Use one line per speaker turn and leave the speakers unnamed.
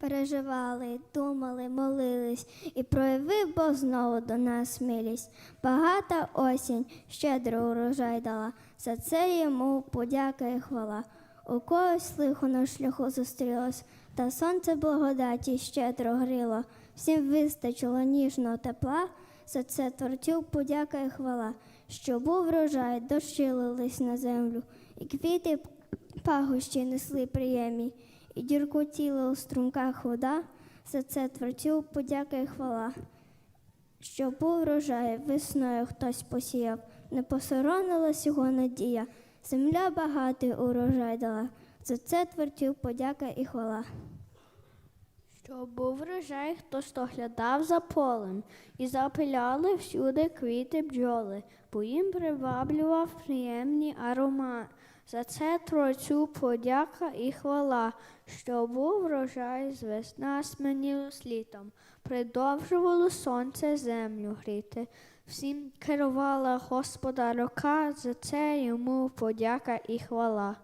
Переживали, думали, молились, і проявив Бог знову до нас милість. Багата осінь щедро урожай дала, за це йому подяка і хвала. У когось лихо на шляху зустрілось, та сонце благодаті щедро гріло. Всім вистачило ніжного тепла, за це творцю подяка і хвала, що був врожай, дощі лились на землю, і квіти пахощі несли приємні, і діркотіла у струмках вода, за це творцю подяка і хвала. Що був врожай, весною хтось посіяв, не посоронилась його надія, земля багатий урожай дала, за це творцю подяка і хвала.
Щоб був врожай, хтось доглядав за полем, і запиляли всюди квіти бджоли, бо їм приваблював приємний аромат. За це творцю подяка і хвала, що був врожай з весна сменів літом, продовжувало сонце землю гріти. Всім керувала Господа рука, за це йому подяка і хвала.